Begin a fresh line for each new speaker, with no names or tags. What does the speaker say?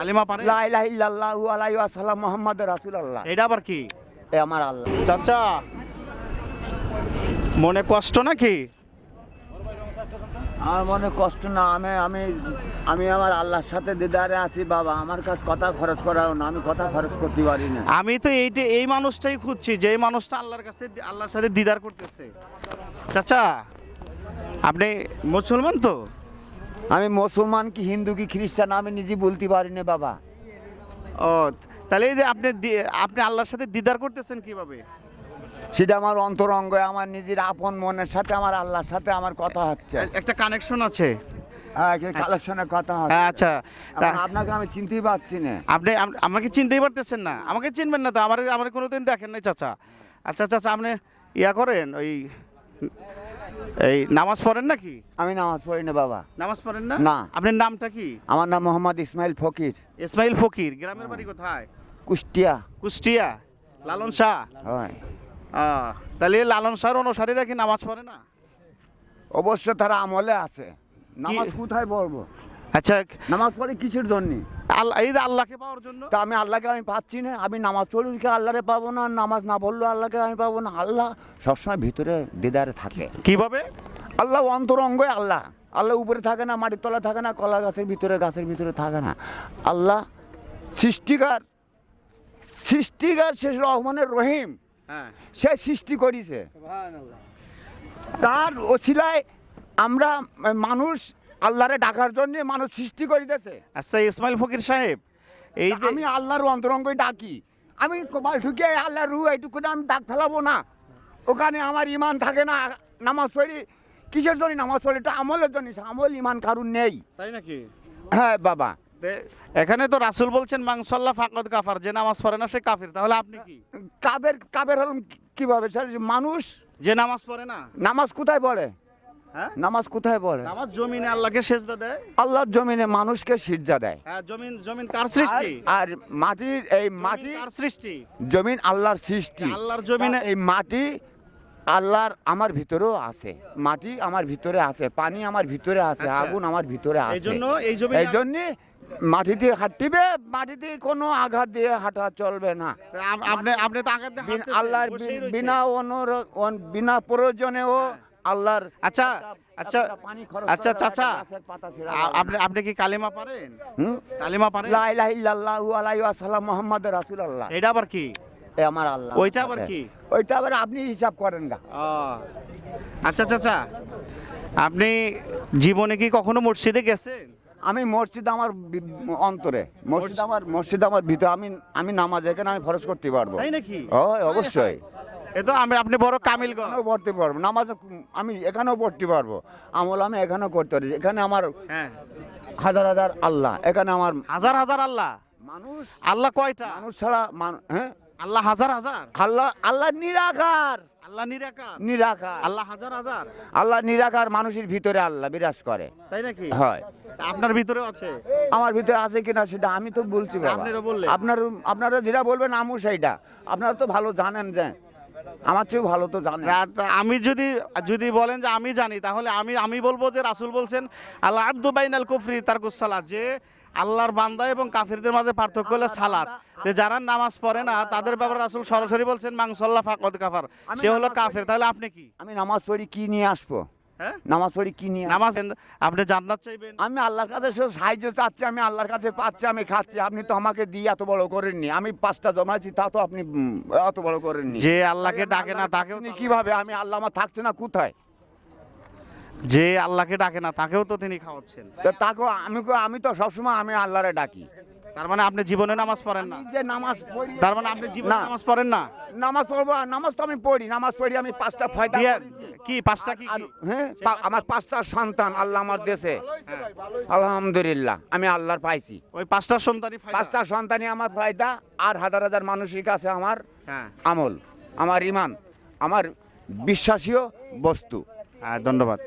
কালিমা পারে?
লা ইলাহা ইল্লাল্লাহু আলাইহি ওয়াসাল্লাম মুহাম্মাদুর রাসূলুল্লাহ।
এটা আবার কি?
এ আমার আল্লাহ।
চাচা মনে কষ্ট নাকি?
আমার মনে কষ্ট না আমি আমি আমি আমার আল্লাহর সাথে দিদারে আছি বাবা। আমার কাছে কথা খরচ করাও না আমি কথা খরচ করতে পারি না।
আমি তো এইটা এই মানুষটাই খুঁজছি যে মানুষটা আল্লাহর কাছে আল্লাহর সাথে দিদার করতেছে। চাচা আপনি মুসলমান তো?
আমি মুসলমান কি হিন্দু কি খ্রিস্টান আমি নিজে বলতে পারি না বাবা।
ও তাহলে এই যে আপনি আপনি আল্লাহর সাথে দিদার করতেছেন কীভাবে?
সেটা আমার অন্তরঙ্গ আমার নিজের আপন মনের সাথে আমার আল্লাহর সাথে আমার কথা হচ্ছে।
একটা কানেকশন আছে?
হ্যাঁ কালেকশনের কথা
হ্যাঁ, আচ্ছা।
আপনাকে আমি চিনতেই পারছি না।
আপনি আমাকে চিনতেই পারতেছেন না। আমাকে চিনবেন না তো আমার আমার কোনোদিন দেখেন নাই চাচা। আচ্ছা চাচা আপনি ইয়া করেন ওই এই নামাজ পড়েন নাকি?
আমি নামাজ পড়ি না বাবা।
নামাজ পড়েন না?
না।
আপনার নামটা কি?
আমার নাম মোহাম্মদ ইসমাইল ফকির।
ইসমাইল ফকির গ্রামের বাড়ি কোথায়?
কুষ্টিয়া।
কুষ্টিয়া লালন শাহ।
হয়।
তাহলে লালন শাহর অনুসারীরা কি নামাজ পড়ে না?
অবশ্য তারা আমলে আছে। নামাজ কোথায় পড়ব?
আচ্ছা
নামাজ পড়ে কিসের জন্য?
আল্লাহ এই যে আল্লাহকে পাওয়ার জন্য।
তা আমি আল্লাহকে আমি পাচ্ছি না আমি নামাজ পড়ি কি আল্লাহরে পাবো না নামাজ না পড়লেও আল্লাহকে আমি পাবো না। আল্লাহ সবসময় ভিতরে দিদারে থাকে।
কীভাবে?
আল্লাহ অন্তরঙ্গ আল্লাহ। আল্লাহ উপরে থাকে না মাটির তলা থাকে না কলা গাছের ভিতরে গাছের ভিতরে থাকে না। আল্লাহ সৃষ্টিকার সৃষ্টিকার শেষ রহমানের রহিম।
হ্যাঁ।
সে সৃষ্টি করেছে। তার ওসিলায় আমরা মানুষ আল্লাহরে ডাকার জন্য মানুষ সৃষ্টি করে করিতেছে
আচ্ছা ইসমাইল ফকির সাহেব এই যে
আমি আল্লাহর অন্তরঙ্গই ডাকি। আমি কপাল ঢুকে আল্লাহর রু এইটুকু আমি ডাক ফেলাবো না। ওখানে আমার ইমান থাকে না নামাজ পড়ি। কিসের জন্য নামাজ পড়ি? এটা আমলের জন্য। আমল ইমান কারুর নেই।
তাই নাকি?
হ্যাঁ বাবা।
এখানে তো রাসূল বলছেন মাংসল্লা ফাকদ কাফার যে নামাজ পড়ে না সে কাফির। তাহলে আপনি কি?
কাবের কাবের হলাম কি- কীভাবে? স্যার মানুষ
যে নামাজ পড়ে না।
নামাজ কোথায় পড়ে? নামাজ কোথায় পড়ে?
নামাজ জমিনে আল্লাহকে সেজদা দেয়?
আল্লাহর জমিনে মানুষকে সিজা দেয়।
হ্যাঁ জমিন জমিন কার সৃষ্টি?
আর- মাটির এই মাটি
কার সৃষ্টি?
জমিন আল্লাহর সৃষ্টি।
আল্লাহর জমিনে
এই মাটি আল্লাহর আমার ভিতরেও আছে। মাটি আমার ভিতরে আছে পানি আমার ভিতরে আছে
আচ্ছা।
আগুন আমার ভিতরে আছে।
জন্য এই জমিন
এই জন্য মাটিতে হাঁটিবে মাটিতে কোনো আঘাত দিয়ে হাঁটা চলবে না।
আপনি আপনি তো
বিন- আল্লাহর বিনা অনুর বিনা প্রয়োজনেও আল্লাহর
আচ্ছা আচ্ছা
খরচ
আচ্ছা চাচা। আপনি আপনি কি কালিমা পারেন? কালিমা পারেন?
লা ইলাহা ইল্লাল্লাহু আলাইহি ওয়াসাল্লাম মুহাম্মাদুর রাসূলুল্লাহ।
এটা আবার কি?
এ আমার আল্লাহ।
ওইটা আবার কি?
ওইটা আবার আপনি হিসাব করেন গা।
আচ্ছা চাচা আপনি জীবনে কি কখনো মসজিদে গেছেন?
আমি মসজিদ আমার অন্তরে। মসজিদ
মসজিদ-
আমার মসজিদ আমার ভিতরে। আমি আমি নামাজ এখানে আমি ফরজ করতে পারব।
তাই নাকি?
অবশ্যই।
এ তো আমি আপনি বড় কামিল
এখানেও পড়তে পারব। নামাজ আমি এখানেও পড়তে পারব। আমল আমি এখানেও করতে পারি। এখানে আমার
হ্যাঁ।
হাজার হাজার আল্লাহ। এখানে আমার
হাজার হাজার আল্লাহ?
মানুষ
আল্লাহ কয়টা?
মানুষ ছাড়া হ্যাঁ?
আল্লাহ হাজার হাজার?
আল্লাহ আল্লাহ নিরাকার।
আল্লাহ নিরাকার?
নিরাকার।
আল্লাহ হাজার হাজার?
আল্লাহ নিরাকার মানুষের ভিতরে আল্লাহ বিরাজ করে।
তাই নাকি?
হয়।
আপনার ভিতরেও আছে?
আমার ভিতরে আছে কিনা সেটা আমি তো বলছি
আপনারা বললেন।
আপনার আপনারা যেটা বলবেন আমু সেইটা। আপনারা তো ভালো জানেন যে আমার চেয়ে ভালো তো
তা আমি যদি যদি বলেন যে আমি জানি তাহলে আমি আমি বলব যে রাসুল বলছেন আল্লাহ আব্দু বাইনাল কুফরি তার সালাত। যে আল্লাহর বান্দা এবং কাফিরদের মাঝে পার্থক্য হলো সালাদ যে যারা নামাজ পড়ে না তাদের ব্যাপারে রাসুল সরাসরি বলছেন মাংসল্লাহ ফাকদ কাফার। সে হলো কাফের। তাহলে আপনি কি?
আমি নামাজ পড়ি কি নিয়ে আসব? নামাজ পড়ি কি নিয়ে?
নামাজ আপনি জান্নাত চাইবেন।
আমি আল্লাহর কাছে সাহায্য চাচ্ছি আমি আল্লাহর কাছে পাচ্ছি আমি খাচ্ছি। আপনি তো আমাকে দিয়ে এত বড় করেননি। আমি পাঁচটা জমাইছি তা তো আপনি এত বড় করেননি।
যে আল্লাহকে ডাকে না তাকেও
আপনি
তো-
কীভাবে? আমি আল্লাহ আমার থাকছে না কোথায়?
যে আল্লাহকে ডাকে না তাকেও তো তিনি খাওয়াচ্ছেন।
তো তাকে আমি আমি তো সবসময় আমি আল্লাহরে ডাকি।
তার মানে আপনি জীবনে নামাজ পড়েন না
যে নামাজ পড়ি
তার মানে আপনি জীবনে
না।
নামাজ পড়েন না
নামাজ পড়ব নামাজ তো আমি পড়ি নামাজ পড়ি আমি পাঁচটা ফয়দা
দিয়ে-
করেছি।
কি পাঁচটা কি
আর
কি?
হ্যাঁ পা- আমার পাঁচটা সন্তান আল্লাহ আমার দেশে আলহামদুলিল্লাহ আমি আল্লাহর পাইছি
ওই পাঁচটা সন্তানই ফায়দা।
পাঁচটা সন্তানই আমার ফায়দা আর হাজার হাজার মানুষের কাছে আমার
হ্যাঁ
আমল আমার ইমান আমার বিশ্বাসীয় বস্তু
হ্যাঁ ধন্যবাদ